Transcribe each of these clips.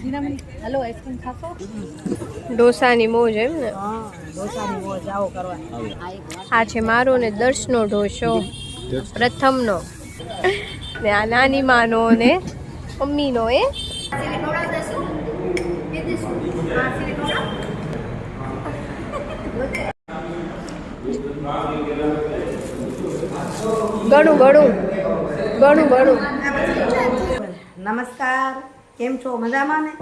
Hello ice cream ખાશો? ઢોસાની મોજ એમ ને? હા ઢોસાની મોજ આવો કરવા આ છે મારો ને દર્શનો ઢોસો પ્રથમનો. ને આ નાની માનો ને મમ્મીનો એ. ઘણું ઘણું ઘણું ઘણું નમસ્કાર. કેમ છો? મજામાં ને?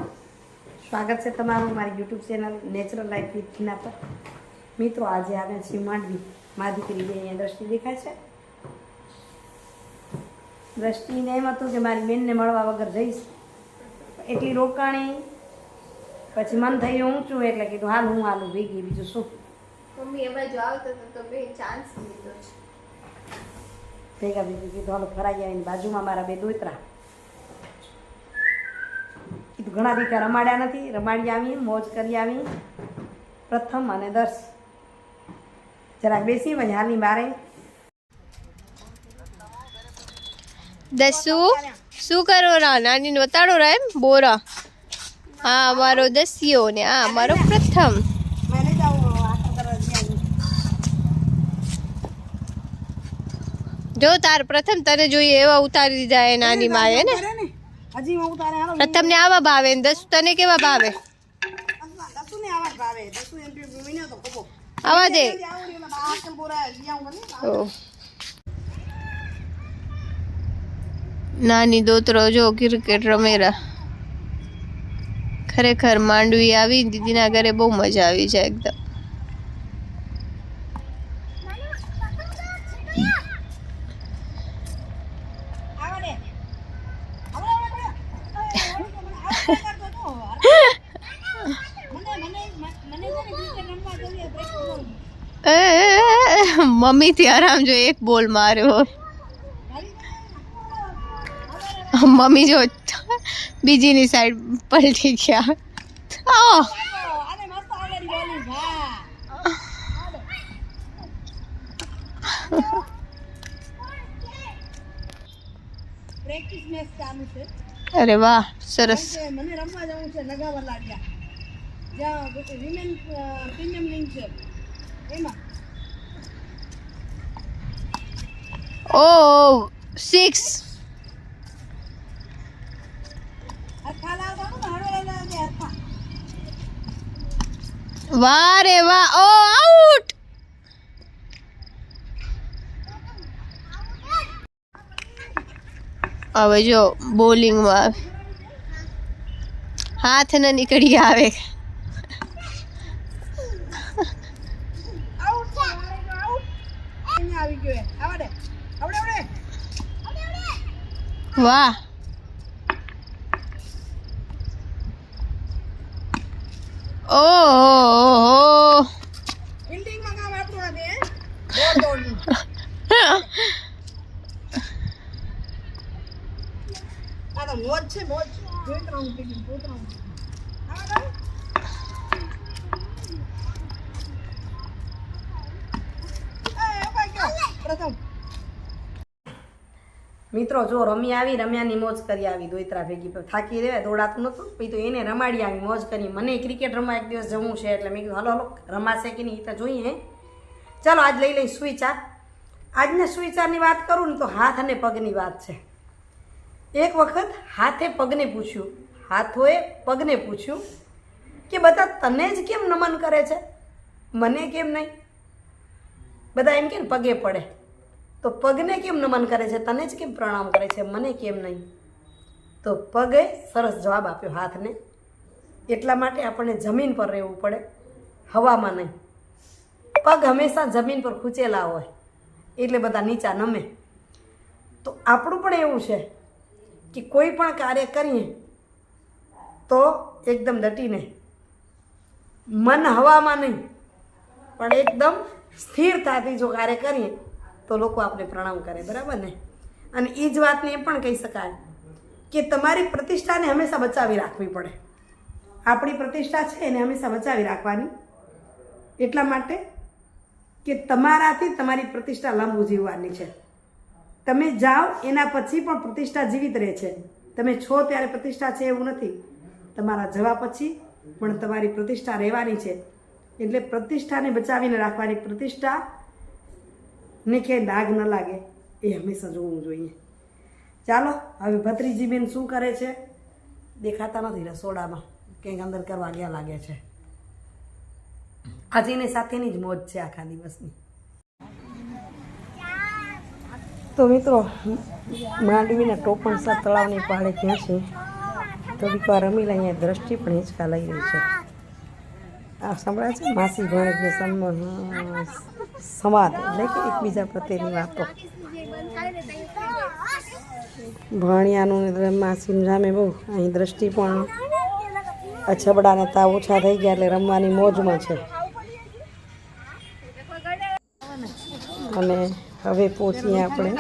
સ્વાગત છે તમારું મારી YouTube channel natural life with Hina પર. મિત્રો આજે આવ્યા છીએ માંડવી. મારી દીકરી અહીંયા દ્રષ્ટિ દેખાય છે. દ્રષ્ટિને એમ હતું કે મારી બેનને મળવા વગર જઈશ. એટલી રોકાણી. પછી મન થયું છું એટલે કીધું હાલ હું હાલું ભેગી બીજું શું? મમ્મી એ બાજુ આવતો તો બે ચાન્સ લીધો છે. ભેગા ભેગી કીધું હાલો ફરાઈ આવીને બાજુમાં મારા બે દોતરા. ઘણા દીકરા રમાડ્યા નથી રમાડી આવી મોજ કરી આવી. પ્રથમ અને દર્શ જરાક બેસી પછી હાલની બારે. દસુ શું કરો રા? નાની બતાડો રા એમ બોરા. હા અમારો દસ્યો ને આ અમારો પ્રથમ. જો તાર પ્રથમ તને જોઈએ એવા ઉતારી દીધા એ નાની માએ ને? હજી હું ઉતારે હાલો પ્રથમ ને આવા ભાવે ને દસ તને કેવા ભાવે? દસુ ને આવા ભાવે. દસુ એમ પી વિનો તો કપો. આવા દે. નાની દોતરો જો ક્રિકેટ રમેરા. ખરેખર માંડવી આવી દીદીના ઘરે બહુ મજા આવી જાય એકદમ. મમ્મી થી આરામ જો એક બોલ માર્યો મમ્મી જો બીજીની સાઈડ પલટી ગયા આહ! પ્રેક્ટિસ મેચ ચાલુ છે અરે વાહ સરસ કે મને રમવા જવું છે નગાવર લાગ્યા જ્યાં વિમેન પ્રીમિયમ લીગ છે એમાં ઓ સિક્સ હરખા લાવતા ને હળવે લાગે હરખા વાહ રે વાહ ઓ આઉટ હવે જો બોલિંગમાં હાથ ન નીકળી આવે lá. Oh, oh, oh. Ah, não. É, vai, cá. Coração. મિત્રો, જો રમી આવી, રમ્યાની મોજ કરી આવી દોઈત્રા ભેગી પણ થાકી રહેવાય, દોડાતું નહોતું. પછી તો એને રમાડી આવી, મોજ કરી. મને ક્રિકેટ રમવા એક દિવસ જવું છે એટલે મેં કીધું, હલો હલો, રમાશે કે નહીં તો જોઈએ ચાલો, આજ લઈ લઈ સુવિચાર. આજના સુવિચારની વાત કરું ને તો હાથ અને પગની વાત છે. એક વખત હાથે પગને પૂછ્યું. હાથોએ પગને પૂછ્યું કે બધા તને જ કેમ નમન કરે છે? મને કેમ નહીં? બધા એમ કે પગે પડે. તો પગને કેમ નમન કરે છે? તને જ કેમ પ્રણામ કરે છે? મને કેમ નહીં? તો પગે સરસ જવાબ આપ્યો હાથને. એટલા માટે આપણને જમીન પર રહેવું પડે, હવામાં નહીં. પગ હંમેશા જમીન પર ખૂંચેલા હોય, એટલે બધા નીચા નમે. તો આપણું પણ એવું છે કે કોઈ પણ કાર્ય કરીએ તો એકદમ ડટીને મન હવામાં નહીં, પણ એકદમ સ્થિરતાથી જો કાર્ય કરીએ તો લોકો આપણે પ્રણામ કરે, બરાબર ને? અને એ જ વાતને એ પણ કહી શકાય કે તમારી પ્રતિષ્ઠાને હંમેશા બચાવી રાખવી પડે. આપણી પ્રતિષ્ઠા છે એને હંમેશા બચાવી રાખવાની. એટલા માટે કે તમારાથી તમારી પ્રતિષ્ઠા લાંબુ જીવવાની છે. તમે જાઓ, એના પછી પણ પ્રતિષ્ઠા જીવિત રહે છે. તમે છો ત્યારે પ્રતિષ્ઠા છે એવું નથી. તમારા જવા પછી પણ તમારી પ્રતિષ્ઠા રહેવાની છે. એટલે પ્રતિષ્ઠાને બચાવીને રાખવાની પ્રતિષ્ઠા ને ક્યાંય દાગ ન લાગે, એ હંમેશા જોવું જોઈએ. ચાલો, હવે ભત્રીજી બેન શું કરે છે? દેખાતા નથી રસોડામાં, ક્યાંક અંદર કરવા ગયા લાગે છે. આજે એની સાથેની જ મોજ છે આખા દિવસની. તો મિત્રો, માંડવીના ટોપણસા તળાવની પહાડે ક્યાં છે? થોડીક વાર રમી અહીંયા દ્રષ્ટિ પણ હિંચકા લઈ રહી છે. આ સંભળાય છે માસી ભાણેજને સન્માન. સંવાદ એટલે કે એકબીજા પ્રત્યેની વાતો. ભણિયાનું ને રામે બહુ. અહીં દ્રષ્ટિ પણ અછબડાને તાવ ઓછા થઈ ગયા એટલે રમવાની મોજમાં છે. અને હવે પહોંચીએ આપણે.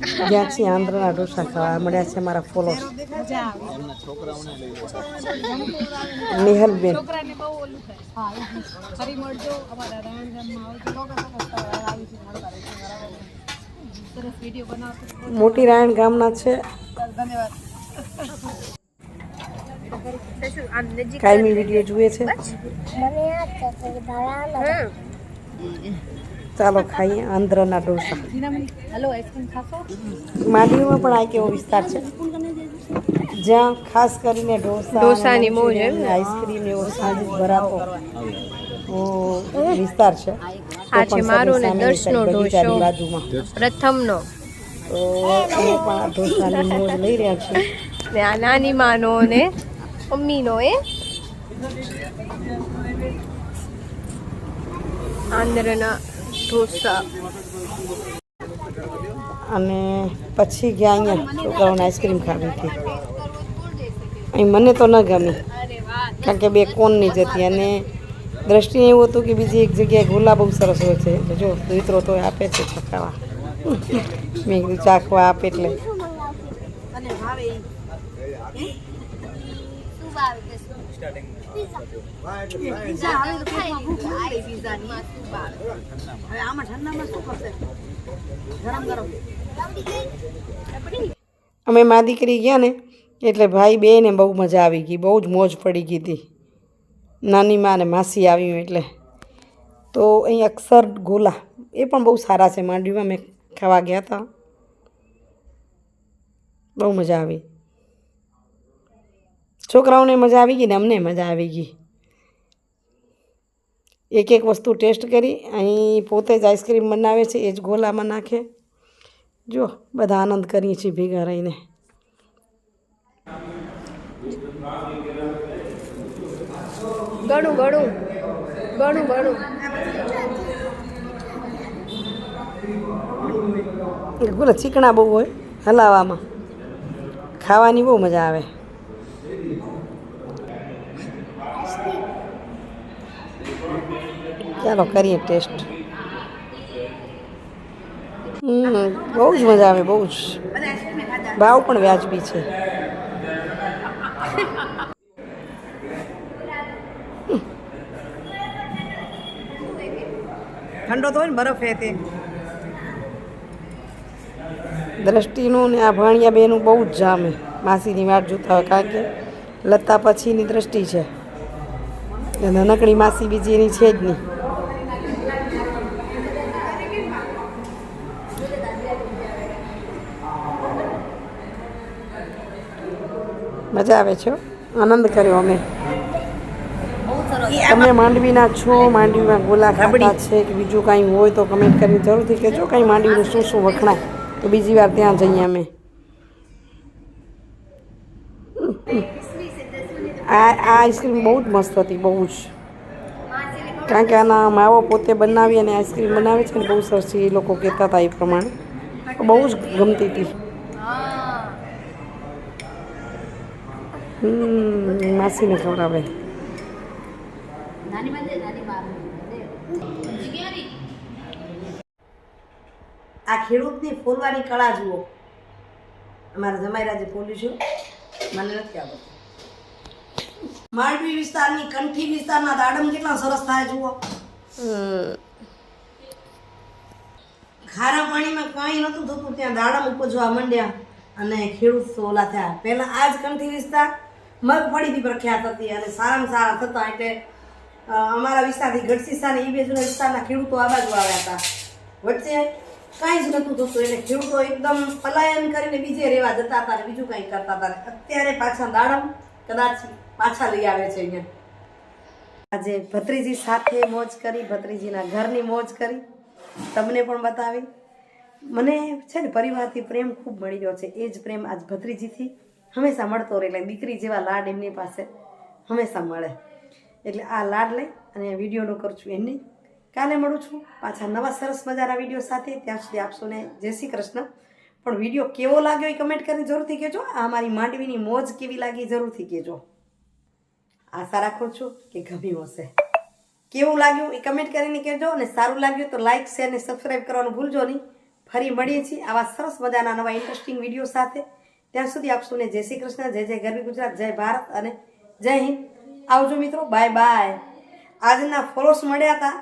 જ્યાં છીએ આંધ્રના ઢોસા ખાવા મળ્યા છે મારા ફોલોઅર્સ નિહલબેન. મોટી રાયણ ગામના છે. ધન્યવાદ. કાયમી વીડિયો જુએ છે. ચાલો ખાઈએ આંધ્રના ઢોસા. માંડવીમાં પણ આ કેવો વિસ્તાર છે? જ્યાં ખાસ કરીને ઢોસા ઢોસાની મોજ? આઈસ્ક્રીમ એવો સાંજ ભરાતો. વિસ્તાર છે. આ છે મારો ને દર્શનો ઢોસો. બાજુમાં. પ્રથમનો. તો અમે પણ આ ઢોસાની મોજ લઈ રહ્યા છીએ ને આ નાની માનો ને મમ્મીનો એ. આંધ્રના ઢોસા. અને પછી ગયા અહીંયા છોકરાઓને આઈસ્ક્રીમ ખાવી હતી. અહીં મને તો ન ગમી કારણ કે બે કોન નહીં જતી અને દ્રષ્ટિને એવું હતું કે બીજી એક જગ્યાએ ગુલાબ બહુ સરસ હોય છે. જો મિત્રો તો આપે છે છકાવા મેં કીધું ચાખવા આપે એટલે. અમે મા દીકરી ગયા ને, એટલે ભાઈ બેને બહુ મજા આવી ગઈ, બહુ જ મોજ પડી ગઈ હતી. નાની માં ને માસી આવ્યું એટલે. તો અહીં અક્ષર ગોલા, એ પણ બહુ સારા છે, માંડવીમાં મેં ખાવા ગયા હતા. બહુ મજા આવી. છોકરાઓને મજા આવી ગઈ ને અમને મજા આવી ગઈ. એક એક વસ્તુ ટેસ્ટ કરી. અહીં પોતે જ આઈસ્ક્રીમ બનાવે છે એ જ ગોલામાં નાખે. જો બધા આનંદ કરીએ છીએ ભેગા રહીને. ઘણું ઘણું ઘણું ગણું. બોલો ચીકણા બહુ હોય હલાવામાં. ખાવાની બહુ મજા આવે. ચાલો કરીએ ટેસ્ટ. બહુ જ મજા આવે બહુ જ. ભાવ પણ વ્યાજબી છે. ઠંડો તો હોય ને બરફ હે તે. દ્રષ્ટિનું ને આ ભાણિયા બેનું બહુ જ જામે. માસીની વાટ જોતા હોય કારણ કે લતા પછીની દ્રષ્ટિ છે. નાનકડી માસી બીજી એની છે જ નહીં. મજા આવે છે આનંદ કર્યો અમે. તમે માંડવીના છો માંડવીમાં ગોલા ખાબડા. છે કે બીજું કાંઈ હોય તો કમેન્ટ કરીને જરૂરથી કહેજો. કાંઈ માંડવીનું શું શું વખણાય? તો બીજી વાર ત્યાં જઈએ અમે. આ આ આઈસ્ક્રીમ બહુ જ મસ્ત હતી બહુ જ. કારણ કે આના માવો પોતે બનાવી અને આઈસ્ક્રીમ બનાવે છે ને બહુ સરસ એ લોકો કહેતા હતા એ પ્રમાણે. બહુ જ ગમતી હતી. માસીને ખવડાવે. નાની માં આ ખેડૂતની ફોલવાની કળા જુઓ. અમારા જમાઈરાજે ફોલ્યું છે. મને નથી આવડતું. માંડવી વિસ્તારની કંઠી વિસ્તારના દાડમ કેટલા સરસ થાય જુઓ. ખારા પાણીમાં કાંઈ નહોતું થતું ત્યાં દાડમ ઉપજવા માંડ્યા અને ખેડૂત ઓલા થયા. પહેલાં આ જ કંઠી વિસ્તાર મગફળીથી પ્રખ્યાત હતી અને સારામાં સારા થતા એટલે અમારા વિસ્તારથી ગઢસીસાને એ બાજુના વિસ્તારના ખેડૂતો આ બાજુ આવ્યા હતા. વચ્ચે કાંઈ જ નહોતું થતું, એટલે ખેડૂતો એકદમ પલાયન કરીને બીજે રહેવા જતા હતા અને બીજું કંઈ કરતા હતા. અત્યારે પાછા દાડમ કદાચ પાછા લઈ આવે છે અહીંયા. આજે ભત્રીજી સાથે મોજ કરી, ભત્રીજીના ઘરની મોજ કરી. તમને પણ બતાવી. મને છે ને, પરિવારથી પ્રેમ ખૂબ મળી ગયો છે. એ જ પ્રેમ આજ ભત્રીજીથી હંમેશા મળતો રહે એટલે દીકરી જેવા લાડ એમની પાસે હંમેશા મળે. એટલે આ લાડ લઈ અને વિડીયોનો કરું છું એમને કાલે મળું છું પાછા નવા સરસ મજાના વીડિયો સાથે. ત્યાં સુધી આપશોને જય શ્રી કૃષ્ણ. પણ વીડિયો કેવો લાગ્યો એ કમેન્ટ કરીને જરૂરથી કહેજો. આ મારી માંડવીની મોજ કેવી લાગી જરૂરથી કહેજો. આશા રાખું છું કે ગમ્યું હશે. કેવું લાગ્યું એ કમેન્ટ કરીને કહેજો અને સારું લાગ્યું તો લાઇક શેર અને સબસ્ક્રાઈબ કરવાનું ભૂલજો નહીં. ફરી મળીએ છીએ આવા સરસ મજાના નવા ઇન્ટરેસ્ટિંગ વીડિયો સાથે. ત્યાં સુધી આપશું ને જય શ્રી કૃષ્ણ, જય જય ગરવી ગુજરાત, જય ભારત અને જય હિન્દ. આવજો મિત્રો, બાય બાય. આજના ફોલોર્સ મળ્યા હતા,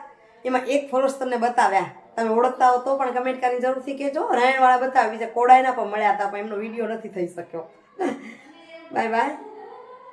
એમાં એક ફોલોર્સ તમને બતાવ્યા. તમે ઓળખતા હો તો પણ કમેન્ટ કરીને જરૂરથી કહેજો. રહેણવાળા બતાવ્યા બીજા કોડાયના પણ મળ્યા હતા, પણ એમનો વીડિયો નથી થઈ શક્યો. Bye bye.